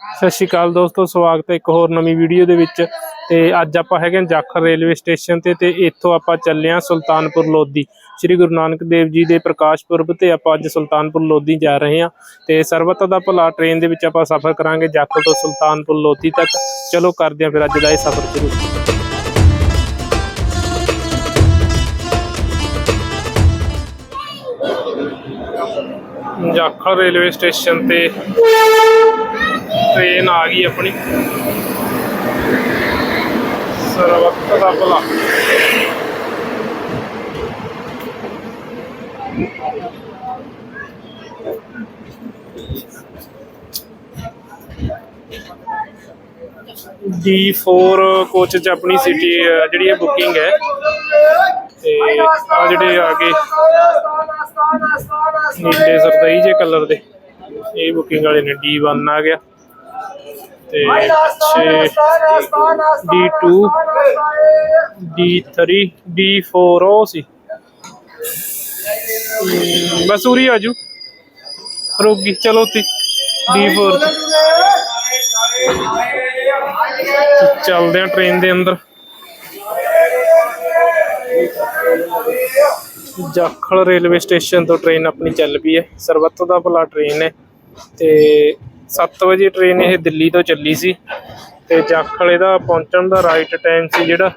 ਸਤਿ ਸ਼੍ਰੀ ਅਕਾਲ ਦੋਸਤੋ, ਸਵਾਗਤ ਹੈ ਇੱਕ ਹੋਰ ਨਵੀਂ ਵੀਡੀਓ ਦੇ ਵਿੱਚ। ਤੇ ਅੱਜ ਆਪਾਂ ਹੈਗੇ ਹਾਂ ਜਾਖਲ ਰੇਲਵੇ ਸਟੇਸ਼ਨ ਤੇ ਤੇ ਇੱਥੋਂ ਆਪਾਂ ਚੱਲੇ ਹਾਂ ਸੁਲਤਾਨਪੁਰ ਲੋਧੀ। ਸ੍ਰੀ ਗੁਰੂ ਨਾਨਕ ਦੇਵ ਜੀ ਦੇ ਪ੍ਰਕਾਸ਼ ਪੁਰਬ ਤੇ ਆਪਾਂ ਅੱਜ ਸੁਲਤਾਨਪੁਰ ਲੋਧੀ ਜਾ ਰਹੇ ਹਾਂ। ਤੇ ਸਰਬੱਤ ਦਾ ਭਲਾ ਟ੍ਰੇਨ ਦੇ ਵਿੱਚ ਆਪਾਂ ਸਫ਼ਰ ਕਰਾਂਗੇ ਜਾਖਲ ਤੋਂ ਸੁਲਤਾਨਪੁਰ ਲੋਧੀ ਤੱਕ। ਚਲੋ ਕਰਦੇ ਹਾਂ ਫਿਰ ਅੱਜ ਦਾ ਇਹ ਸਫ਼ਰ ਸ਼ੁਰੂ। ਜਾਖਲ ਰੇਲਵੇ ਸਟੇਸ਼ਨ ਤੇ ਟ੍ਰੇਨ ਆ ਗਈ ਆਪਣੀ। ਸਰਬੱਤ ਦਾ ਭਲਾ। D4 ਕੋਚ ਚ ਆਪਣੀ ਸਿਟੀ ਜਿਹੜੀ ਹੈ ਬੁਕਿੰਗ ਹੈ। ਤੇ ਆ ਜਿਹੜੇ ਆ ਗਏ ਨੀਲੇ ਸਰਦਈ ਜੇ ਕਲਰ ਦੇ, ਇਹ ਬੁਕਿੰਗ ਵਾਲੇ ਨੇ D1 ਆ ਗਿਆ। ਤੇ ਪਿੱਛੇ D2 D3 D4 ਉਹ ਸੀ। ਬਸ ਉਰੀ ਆਜੂ ਰੋਗੀ ਚਲੋ ਤੀ D4 ਚ ਚੱਲਦੇ ਆ ਟ੍ਰੇਨ ਦੇ ਅੰਦਰ। ਜਾਖਲ ਰੇਲਵੇ ਸਟੇਸ਼ਨ ਤੋਂ ਟ੍ਰੇਨ ਆਪਣੀ ਚੱਲ ਪਈ ਹੈ। ਸਰਬੱਤ ਦਾ ਭਲਾ ਟ੍ਰੇਨ ਹੈ। ਤੇ 7 ਵਜੇ ਟ੍ਰੇਨ ਇਹ ਦਿੱਲੀ ਤੋਂ ਚੱਲੀ ਸੀ ਤੇ ਜਾਖਲ ਇਹਦਾ ਪਹੁੰਚਣ ਦਾ ਰਾਈਟ ਟਾਈਮ ਸੀ ਜਿਹੜਾ।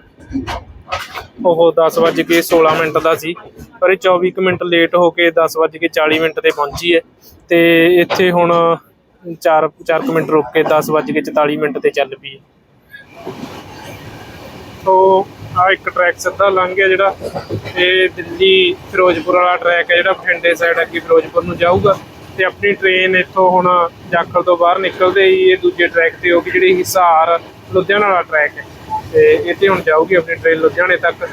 ਉਹ 10:16 ਮਿੰਟ ਦਾ ਸੀ, ਪਰ ਇਹ 24 ਕੁ ਮਿੰਟ ਲੇਟ ਹੋ ਕੇ 10:40 ਮਿੰਟ ਤੇ ਪਹੁੰਚੀ ਹੈ ਤੇ ਇੱਥੇ ਹੁਣ 4 4 ਮਿੰਟ ਰੁਕ ਕੇ 10:44 ਮਿੰਟ ਤੇ ਚੱਲ ਪਈ ਹੈ। ਤੋ ਆ ਇੱਕ ਟਰੈਕ ਸਿੱਧਾ ਲੰਘ ਗਿਆ ਜਿਹੜਾ, ਇਹ ਦਿੱਲੀ ਫਿਰੋਜ਼ਪੁਰ ਵਾਲਾ ਟਰੈਕ ਹੈ ਜਿਹੜਾ, ਬਠਿੰਡੇ ਸਾਈਡ ਅੱਗੇ ਫਿਰੋਜ਼ਪੁਰ ਨੂੰ ਜਾਊਗਾ। ਤੇ ਆਪਣੀ ਟ੍ਰੇਨ ਇੱਥੋਂ ਹੁਣ ਜਾਖਲ ਤੋਂ ਬਾਹਰ ਨਿਕਲਦੇ ਹੀ ਇਹ ਦੂਜੇ ਟਰੈਕ ਤੇ ਹੋਗੀ ਜਿਹੜੀ ਹਿਸਾਰ ਲੁਧਿਆਣਾ ਵਾਲਾ ਟਰੈਕ ਹੈ। ਤੇ ਇੱਥੇ ਹੁਣ ਜਾਊਗੀ ਆਪਣੀ ਟ੍ਰੇਨ ਲੁਧਿਆਣੇ ਤੱਕ,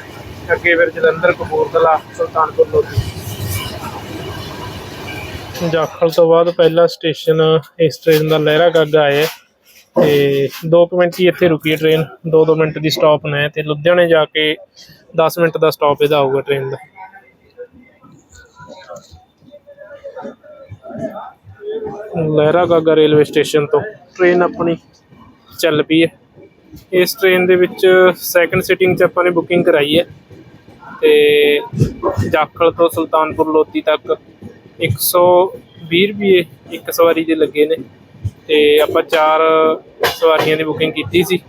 ਅੱਗੇ ਫਿਰ ਜਲੰਧਰ, ਕਪੂਰਥਲਾ, ਸੁਲਤਾਨਪੁਰ, ਲੋਧੀ। ਜਾਖਲ ਤੋਂ ਬਾਅਦ ਪਹਿਲਾ ਸਟੇਸ਼ਨ ਇਸ ਟ੍ਰੇਨ ਦਾ ਲਹਿਰਾ ਗਾਗਾ ਹੈ ਤੇ 2 ਮਿੰਟ ਹੀ ਇੱਥੇ ਰੁਕੀ ਹੈ ਟ੍ਰੇਨ 2-2 ਮਿੰਟ ਦੀ ਸਟਾਪ ਨੇ ਤੇ ਲੁਧਿਆਣੇ ਜਾ ਕੇ 10 ਮਿੰਟ ਦਾ ਸਟਾਪ ਇਹਦਾ ਆਊਗਾ ਟ੍ਰੇਨ ਦਾ। ਲਹਿਰਾ ਗਾਗਾ ਰੇਲਵੇ ਸਟੇਸ਼ਨ ਤੋਂ। ਟ੍ਰੇਨ ਆਪਣੀ ਚੱਲ ਪਈ ਹੈ। ਇਸ ਟ੍ਰੇਨ ਦੇ ਵਿੱਚ ਸੈਕੰਡ ਸਿਟਿੰਗ 'ਚ ਆਪਾਂ ਨੇ ਬੁਕਿੰਗ ਕਰਾਈ ਹੈ। ਤੇ ਜਾਖਲ ਤੋਂ ਸੁਲਤਾਨਪੁਰ ਲੋਧੀ ਤੱਕ 120 ਰੁਪਏ ਇੱਕ ਸਵਾਰੀ ਦੇ ਲੱਗੇ ਨੇ। ਤੇ ਆਪਾਂ ਚਾਰ ਸਵਾਰੀਆਂ ਦੀ ਬੁਕਿੰਗ ਕੀਤੀ ਸੀ।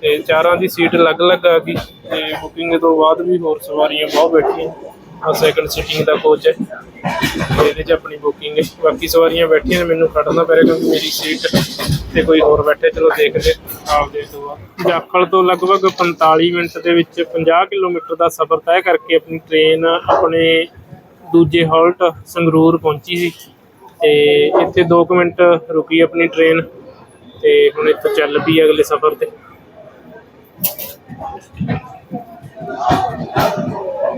ਤੇ ਚਾਰਾਂ ਦੀ ਸੀਟ ਅਲੱਗ-ਅਲੱਗ ਆ ਗਈ। ਤੇ ਬੁਕਿੰਗ ਤੋਂ ਬਾਅਦ ਵੀ ਹੋਰ ਸਵਾਰੀਆਂ ਬਹੁਤ ਬੈਠੀਆਂ। ਆ ਸੈਕੰਡ ਸੀਟਿੰਗ ਦਾ ਕੋਚ ਹੈ। ਇਹਦੇ 'ਚ ਆਪਣੀ ਬੁਕਿੰਗ ਹੈ। ਬਾਕੀ ਸਵਾਰੀਆਂ ਬੈਠੀਆਂ ਨੇ, ਮੈਨੂੰ ਖੜਨਾ ਪੈ ਰਿਹਾ ਕਿਉਂਕਿ ਮੇਰੀ ਸੀਟ ਤੇ ਕੋਈ ਹੋਰ ਬੈਠੇ, ਚਲੋ ਦੇਖਦੇ ਆਪ ਦੇ ਤੋਂ ਜਾਖਲ ਤੋਂ ਲਗਭਗ 45 ਮਿੰਟ ਦੇ ਵਿੱਚ 50 ਕਿਲੋਮੀਟਰ ਦਾ ਸਫ਼ਰ ਤੈਅ ਕਰਕੇ ਆਪਣੀ ਟ੍ਰੇਨ ਆਪਣੇ ਦੂਜੇ ਹਾਲਟ ਸੰਗਰੂਰ ਪਹੁੰਚੀ ਸੀ। ਤੇ ਇੱਥੇ 2 ਮਿੰਟ ਰੁਕੀ ਆਪਣੀ ਟ੍ਰੇਨ ਤੇ ਹੁਣ ਇੱਥੇ ਚੱਲ ਪਈ ਅਗਲੇ ਸਫ਼ਰ ਤੇ।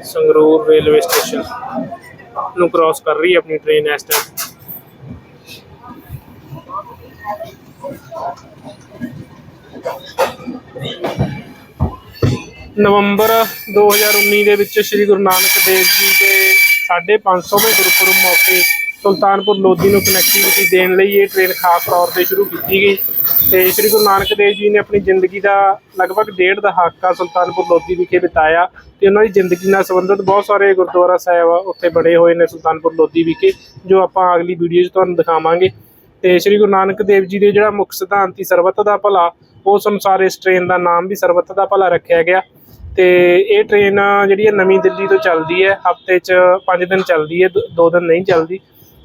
ਸੰਗਰੂਰ ਰੇਲਵੇ ਸਟੇਸ਼ਨ ਨੂੰ ਕ੍ਰਾਸ ਕਰ ਰਹੀ ਹੈ ਆਪਣੀ ਟ੍ਰੇਨ ਇਸ ਟਾਈਮ ਨਵੰਬਰ 2019 ਦੇ ਵਿੱਚ ਸ੍ਰੀ ਗੁਰੂ ਨਾਨਕ ਦੇਵ ਜੀ ਦੇ 550ਵੇਂ ਗੁਰਪੁਰਬ ਮੌਕੇ ਸੁਲਤਾਨਪੁਰ ਲੋਧੀ ਨੂੰ ਕਨੈਕਟੀਵਿਟੀ ਦੇਣ ਲਈ ਇਹ ਟ੍ਰੇਨ ਖਾਸ ਤੌਰ ਤੇ ਸ਼ੁਰੂ ਕੀਤੀ ਗਈ ਤੇ ਸ੍ਰੀ ਗੁਰੂ ਨਾਨਕ ਦੇਵ ਜੀ ਨੇ ਆਪਣੀ ਜ਼ਿੰਦਗੀ ਦਾ ਲਗਭਗ ਡੇਢ ਦਹਾਕਾ ਸੁਲਤਾਨਪੁਰ ਲੋਧੀ ਵਿਖੇ ਬਿਤਾਇਆ ਤੇ ਉਹਨਾਂ ਦੀ ਜ਼ਿੰਦਗੀ ਨਾਲ ਸੰਬੰਧਿਤ ਬਹੁਤ ਸਾਰੇ ਗੁਰਦੁਆਰਾ ਸਾਹਿਬ ਉੱਥੇ ਬਣੇ ਹੋਏ ਨੇ ਸੁਲਤਾਨਪੁਰ ਲੋਧੀ ਵਿਖੇ, ਜੋ ਆਪਾਂ ਅਗਲੀ ਵੀਡੀਓ 'ਚ ਤੁਹਾਨੂੰ ਦਿਖਾਵਾਂਗੇ। ਤੇ ਸ੍ਰੀ ਗੁਰੂ ਨਾਨਕ ਦੇਵ ਜੀ ਦੇ ਜਿਹੜਾ ਮੁੱਖ ਸਿਧਾਂਤ ਸੀ ਸਰਬੱਤ ਦਾ ਭਲਾ ਉਸ ਅਨੁਸਾਰ ਇਸ ਟ੍ਰੇਨ ਦਾ ਨਾਮ ਵੀ ਸਰਬੱਤ ਦਾ ਭਲਾ ਰੱਖਿਆ ਗਿਆ। ਤੇ ਇਹ ਟ੍ਰੇਨ ਜਿਹੜੀ ਹੈ ਨਵੀਂ ਦਿੱਲੀ ਤੋਂ ਚੱਲਦੀ ਹੈ, ਹਫ਼ਤੇ 'ਚ 5 ਦਿਨ ਚੱਲਦੀ ਹੈ 2 ਦਿਨ ਨਹੀਂ ਚੱਲਦੀ।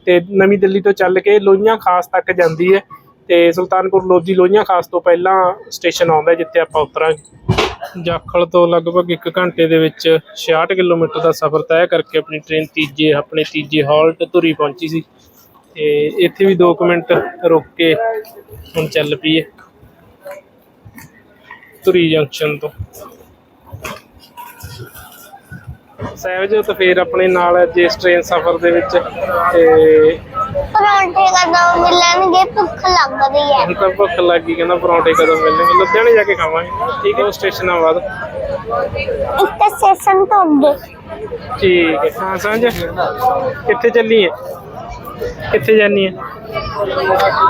ਤੇ ਨਵੀਂ ਦਿੱਲੀ ਤੋਂ ਚੱਲ ਕੇ ਲੋਹੀਆਂ ਖਾਸ ਤੱਕ ਜਾਂਦੀ ਹੈ ਤੇ ਸੁਲਤਾਨਪੁਰ ਲੋਧੀ ਲੋਹੀਆਂ ਖਾਸ ਤੋਂ ਪਹਿਲਾਂ ਸਟੇਸ਼ਨ ਆਉਂਦਾ ਜਿੱਥੇ ਆਪਾਂ ਉਤਰਾਂਗੇ। ਜਾਖਲ ਤੋਂ ਲਗਭਗ 1 ਘੰਟੇ ਦੇ ਵਿੱਚ 66 ਕਿਲੋਮੀਟਰ ਦਾ ਸਫ਼ਰ ਤੈਅ ਕਰਕੇ ਆਪਣੀ ਟ੍ਰੇਨ ਤੀਜੇ, ਆਪਣੇ ਤੀਜੇ ਹਾਲਟ ਧੁਰੀ ਪਹੁੰਚੀ ਸੀ। ਤੇ ਇੱਥੇ ਵੀ 2 ਮਿੰਟ ਰੁਕ ਕੇ ਹੁਣ ਚੱਲ ਪਈ ਹੈ ਧੁਰੀ ਜੰਕਸ਼ਨ ਤੋਂ। ਸਹਿਜ ਤੇ ਫੇਰ ਆਪਣੇ ਨਾਲ ਜਿਸ ਟ੍ਰੇਨ ਸਫ਼ਰ ਦੇ ਵਿੱਚ ਤੇ ਪਰੌਂਠੇ ਕਦੋਂ ਮਿਲਣਗੇ ਭੁੱਖ ਲੱਗ ਰਹੀ ਹੈ। ਹੁਣ ਤਾਂ ਭੁੱਖ ਲੱਗ ਗਈ ਕਹਿੰਦਾ ਪਰੌਂਠੇ ਕਦੋਂ ਮਿਲਣਗੇ? ਲੁਧਿਆਣੇ ਜਾ ਕੇ ਖਾਵਾਂਗੇ। ਠੀਕ ਹੈ। ਉਹ ਸਟੇਸ਼ਨਾਂ ਬਾਅਦ ਇੱਕ ਸੈਸ਼ਨ ਤੋਂ ਅੱਗੇ ਠੀਕ ਹੈ। ਹਾਂ ਸਾਂਝ। ਕਿੱਥੇ ਚੱਲੀ ਹੈ? ਕਿੱਥੇ ਜਾਨੀ ਹੈ?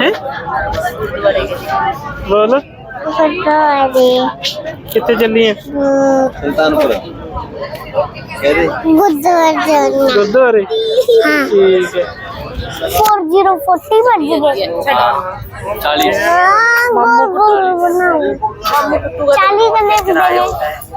ਹੈ? ਬੋਲ। ਸਰਦਾਰੀ ਕਿੱਥੇ ਚੱਲੀ ਹੈ? ਸੁਲਤਾਨਪੁਰ। ਕਿਹਦੇ? ਗੁਰਦੁਆਰੇ ਜਾਣਾ ਗੁਰਦੁਆਰੇ ਹਾਂ? ਠੀਕ ਹੈ। 4040 ਵੱਜ ਗਏ 40 ਹਾਂ ਗੋਲ ਗੋਲ ਬਣਾਓ 40 ਕੰਨੇ ਗੁਰਦੁਆਰੇ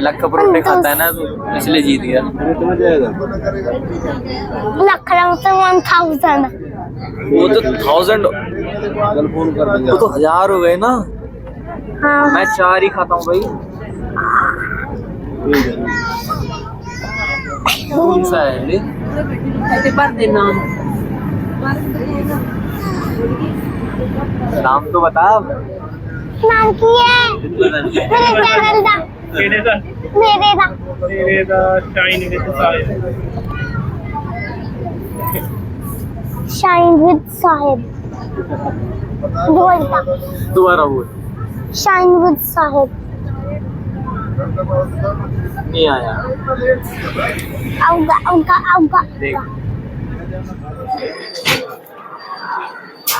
लख है ना इसलिए जीत गया। लख वो तो थाउज़ेंड वो तो हज़ार हो गए ना। हाँ। मैं चार ही खाता हूँ भाई। कौन सा है भर दे नाम नाम तो बता। ਨਾਮ ਕੀ ਹੈ ਮੇਰੇ ਚੈਨਲ ਦਾ ਕਿਹੜੇ ਦਾ ਮੇਰੇ ਦਾ ਤੇਰੇ ਦਾ ਸ਼ਾਈਨ ਵਿੱਚ ਸਾਹਿਬ ਸ਼ਾਈਨ ਵਿਦ ਸਾਹਿਬ ਬੋਲਤਾ दोबारा बोल ਸ਼ਾਈਨ ਵਿਦ ਸਾਹਿਬ नहीं आया ਆਊਗਾ ਆਊਗਾ ਆਊਗਾ देख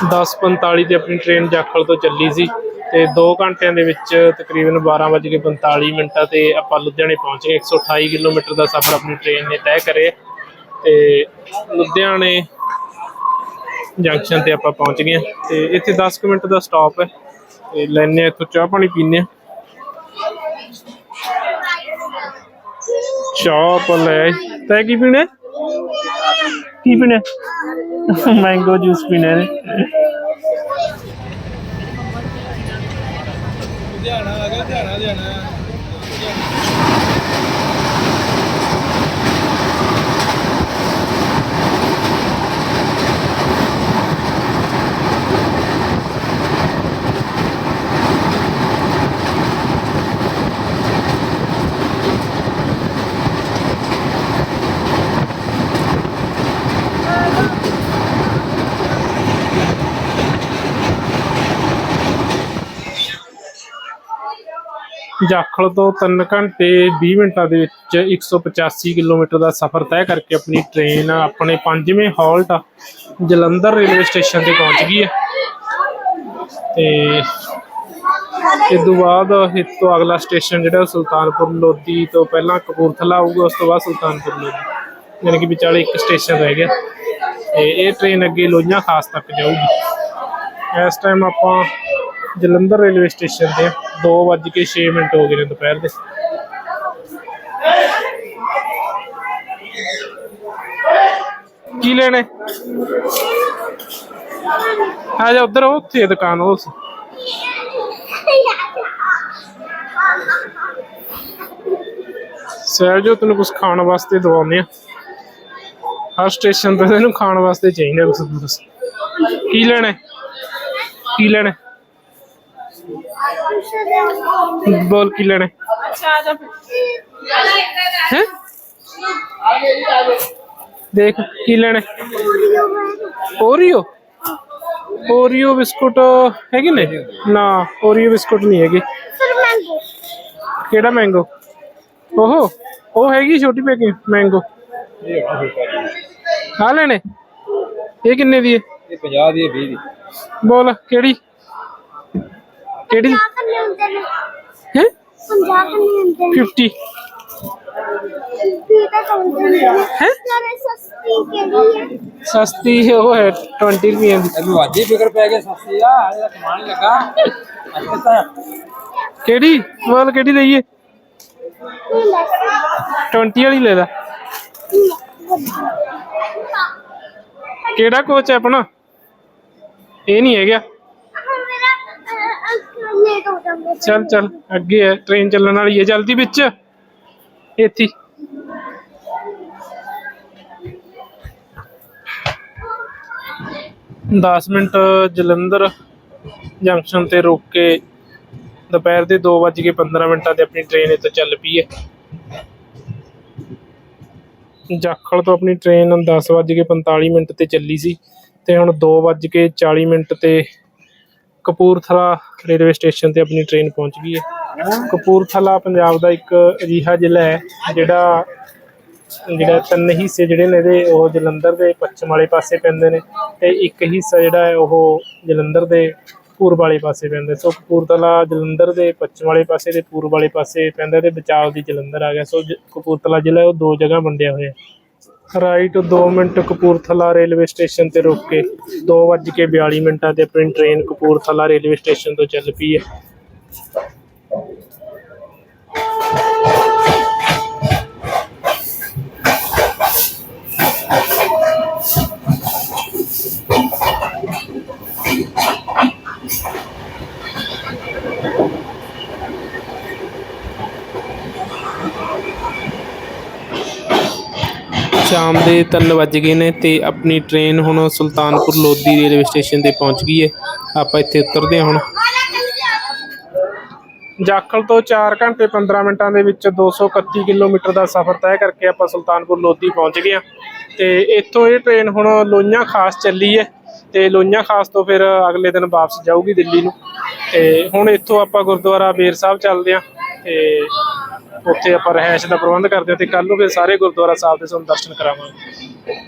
10:45 ਤੇ ਆਪਣੀ ਟ੍ਰੇਨ ਜਾਖਲ ਤੋਂ ਚੱਲੀ ਸੀ ਤੇ 2 ਘੰਟਿਆਂ ਦੇ ਵਿੱਚ ਤਕਰੀਬਨ 12:45 ਮਿੰਟਾਂ ਤੇ ਆਪਾਂ ਲੁਧਿਆਣੇ ਪਹੁੰਚ ਗਏ। 128 ਕਿਲੋਮੀਟਰ ਦਾ ਸਫ਼ਰ ਆਪਣੀ ਟ੍ਰੇਨ ਨੇ ਤੈਅ ਕਰਿਆ ਤੇ ਲੁਧਿਆਣੇ ਜੰਕਸ਼ਨ ਤੇ ਆਪਾਂ ਪਹੁੰਚ ਗਏ ਹਾਂ ਤੇ ਇੱਥੇ 10 ਕੁ ਮਿੰਟ ਦਾ ਸਟਾਪ ਹੈ ਤੇ ਲੈਣੇ ਇੱਥੋਂ ਚਾਹ ਪਾਣੀ ਪੀਨੇ ਆ ਚਾਹ ਆਪਾਂ ਲੈ ਆਏ। ਕੀ ਪੀਣਾ? ਕੀ ਪੀਣਾ? ਮੈਂਗੋ ਜੂਸ ਪੀਣਾ 电缆给电缆电缆电 ਜਾਖਲ ਤੋਂ 3 ਘੰਟੇ 20 ਮਿੰਟਾਂ ਦੇ ਵਿੱਚ 185 ਕਿਲੋਮੀਟਰ ਦਾ ਸਫ਼ਰ ਤੈਅ ਕਰਕੇ ਆਪਣੀ ਟ੍ਰੇਨ ਆਪਣੇ ਪੰਜਵੇਂ ਹਾਲਟ ਜਲੰਧਰ ਰੇਲਵੇ ਸਟੇਸ਼ਨ ਤੇ ਪਹੁੰਚ ਗਈ ਹੈ ਤੇ ਇਸ ਤੋਂ ਬਾਅਦ ਇਸ ਤੋਂ ਅਗਲਾ ਸਟੇਸ਼ਨ ਜਿਹੜਾ ਸੁਲਤਾਨਪੁਰ ਲੋਧੀ ਤੋਂ ਪਹਿਲਾਂ ਕਪੂਰਥਲਾ ਆਊਗਾ, ਉਸ ਤੋਂ ਬਾਅਦ ਸੁਲਤਾਨਪੁਰ ਲੋਧੀ। ਯਾਨੀ ਕਿ ਵਿਚਾਲੇ ਇੱਕ ਸਟੇਸ਼ਨ ਰਹਿ ਗਿਆ। ਤੇ ਇਹ ਟ੍ਰੇਨ ਅੱਗੇ ਲੋਹੀਆਂ ਖਾਸ ਤੱਕ ਜਾਊਗੀ। ਇਸ ਟਾਈਮ ਆਪਾਂ ਜਲੰਧਰ ਰੇਲਵੇ ਸਟੇਸ਼ਨ ਤੇ 2:06 ਮਿੰਟ ਹੋ ਗਏ ਨੇ ਦੁਪਹਿਰ ਦੇ। ਕੀ ਲੈਣੇ? ਆ ਜਾ ਉਧਰ, ਉੱਥੇ ਦੁਕਾਨ ਉਸ ਸਹਿਜੋ ਤੈਨੂੰ ਕੁਝ ਖਾਣ ਵਾਸਤੇ ਦਵਾਉਂਦੇ ਆ। ਹਰ ਸਟੇਸ਼ਨ ਤੇ ਤੈਨੂੰ ਖਾਣ ਵਾਸਤੇ ਚਾਹੀਦਾ ਕੁਝ ਕੀ ਲੈਣਾ? ਕੀ ਲੈਣਾ? ਹੈ? ਬੋਲ ਕੀ ਲੈਣਾ ਹੈ? ਦੇਖ ਕੀ ਲੈਣਾ ਹੈ? ਓਰੀਓ। ਓਰੀਓ ਬਿਸਕੁਟ ਹੈਗੇ ਨੇ? ਨਾ ਓਰੀਓ ਬਿਸਕੁਟ ਨਹੀਂ ਹੈਗੇ। ਫਿਰ ਮੈਂਗੋ ਕਿਹੜਾ ਮੈਂਗੋ ਓਹੋ ਉਹ ਹੈਗੀ ਛੋਟੀ ਪੈਕਿੰਗ ਮੈਂਗੋ ਆ ਲੈਣੇ। ਇਹ ਕਿੰਨੇ ਦੀ ਹੈ? ये 50 ਦੀ 20 ਦੀ। ਬੋਲ ਕਿਹੜੀ? ਕਿਹੜੀ? ਕਰਨੇ ਹੁੰਦੇ ਨੇ। ਹੈ? 50 ਕਰਨੇ ਹੁੰਦੇ। ਨੇ 50 ਵੀ ਤਾਂ ਹੁੰਦੇ ਨੇ। ਹੈ? ਨਾਲੇ ਸਸਤੀ ਕਿਹੜੀ ਹੈ? ਸਸਤੀ ਉਹ ਹੈ 20 ਰੁਪਏ ਦੀ। ਅੱਜ ਹੀ ਫਿਕਰ ਪੈ ਗਿਆ ਸਸਤੀ ਆ ਇਹਦਾ ਕਮਾਣ ਲੱਗਾ। ਅੱਛਾ ਤਾਂ ਕਿਹੜੀ? ਬੋਲ ਕਿਹੜੀ ਲਈਏ ਕੋਈ ਲੈਸ 20 ਵਾਲੀ ਲੈ ਲੈ। ਕਿਹੜਾ ਕੋਚ ਹੈ ਆਪਣਾ? ਇਹ ਨਹੀਂ ਹੈਗਾ। ਲੇਟ ਚੱਲ ਚੱਲ, ਅੱਗੇ ਹੈ ਟ੍ਰੇਨ ਚੱਲਣ ਵਾਲੀ ਹੈ ਜਲਦੀ ਵਿੱਚ। ਇੱਥੇ ਦਸ ਮਿੰਟ ਜਲੰਧਰ ਜੰਕਸ਼ਨ ਤੇ ਰੁਕ ਕੇ ਦੁਪਹਿਰ ਦੇ 2:15 ਮਿੰਟਾਂ ਤੇ ਆਪਣੀ ਟ੍ਰੇਨ ਇੱਥੋਂ ਚੱਲ ਪਈ ਹੈ। ਜਾਖਲ ਤੋਂ ਆਪਣੀ ਟ੍ਰੇਨ 10:45 ਮਿੰਟ ਤੇ ਚੱਲੀ ਸੀ ਤੇ ਹੁਣ 2:40 ਮਿੰਟ ਤੇ ਕਪੂਰਥਲਾ ਰੇਲਵੇ ਸਟੇਸ਼ਨ ਤੇ ਆਪਣੀ ਟ੍ਰੇਨ ਪਹੁੰਚ ਗਈ ਹੈ। ਕਪੂਰਥਲਾ ਪੰਜਾਬ ਦਾ ਇੱਕ ਅਜਿਹਾ ਜ਼ਿਲ੍ਹਾ ਹੈ, ਜਿਹੜਾ ਜਿਹੜਾ ਤਿੰਨ ਹਿੱਸੇ ਜਿਹੜੇ ਨੇ ਇਹਦੇ, ਉਹ ਜਲੰਧਰ ਦੇ ਪੱਛਮ ਵਾਲੇ ਪਾਸੇ ਪੈਂਦੇ ਨੇ ਤੇ ਇੱਕ ਹਿੱਸਾ ਜਿਹੜਾ ਹੈ, ਉਹ ਜਲੰਧਰ ਦੇ ਪੂਰਬ ਵਾਲੇ ਪਾਸੇ ਪੈਂਦਾ ਸੋ ਕਪੂਰਥਲਾ ਜਲੰਧਰ ਦੇ ਪੱਛਮ ਵਾਲੇ ਪਾਸੇ ਤੇ ਪੂਰਬ ਵਾਲੇ ਪਾਸੇ ਪੈਂਦਾ ਤੇ ਵਿਚਾਲ ਦੀ ਜਲੰਧਰ ਆ ਗਿਆ। ਸੋ ਜ- ਕਪੂਰਥਲਾ ਜ਼ਿਲ੍ਹਾ ਉਹ ਦੋ ਜਗ੍ਹਾ ਵੰਡਿਆ ਹੋਇਆ right 2 minute Kapurthala railway station ਤੇ ਰੁਕ ਕੇ 2:42 ਮਿੰਟਾਂ ਤੇ ਆਪਣੀ ਟ੍ਰੇਨ ਕਪੂਰਥਲਾ ਰੇਲਵੇ ਸਟੇਸ਼ਨ ਤੋਂ ਚੱਲ ਪਈ ਹੈ। ਸ਼ਾਮ ਦੇ 3 ਵੱਜ ਗਏ ਨੇ ਤੇ ਆਪਣੀ ਟ੍ਰੇਨ ਹੁਣ ਸੁਲਤਾਨਪੁਰ ਲੋਧੀ ਰੇਲਵੇ ਸਟੇਸ਼ਨ ਤੇ ਪਹੁੰਚ ਗਈ ਹੈ। ਆਪਾਂ ਇੱਥੇ ਉਤਰਦੇ ਹਾਂ ਹੁਣ। ਜਾਖਲ ਤੋਂ 4 ਘੰਟੇ 15 ਮਿੰਟਾਂ ਦੇ ਵਿੱਚ 231 ਕਿਲੋਮੀਟਰ ਦਾ ਸਫ਼ਰ ਤੈਅ ਕਰਕੇ ਆਪਾਂ ਸੁਲਤਾਨਪੁਰ ਲੋਧੀ ਪਹੁੰਚ ਗਏ ਹਾਂ। ਤੇ ਇੱਥੋਂ ਇਹ ਟ੍ਰੇਨ ਹੁਣ ਲੋਹੀਆਂ ਖਾਸ ਚੱਲੀ ਹੈ। ਤੇ ਲੋਈਆਂ ਖਾਸ ਤੋਂ ਫਿਰ ਅਗਲੇ ਦਿਨ ਵਾਪਸ ਜਾਊਗੀ ਦਿੱਲੀ ਨੂੰ। ਤੇ ਹੁਣ ਇੱਥੋਂ ਆਪਾਂ ਗੁਰਦੁਆਰਾ ਬੇਰ ਸਾਹਿਬ ਚੱਲਦੇ ਆ ਤੇ ਉੱਥੇ ਆਪਾਂ ਰਹਿائش ਦਾ ਪ੍ਰਬੰਧ ਕਰਦੇ ਆ ਤੇ ਕੱਲ ਨੂੰ ਫਿਰ ਸਾਰੇ ਗੁਰਦੁਆਰਾ ਸਾਹਿਬ ਦੇ ਤੁਹਾਨੂੰ ਦਰਸ਼ਨ ਕਰਾਵਾਂਗੇ।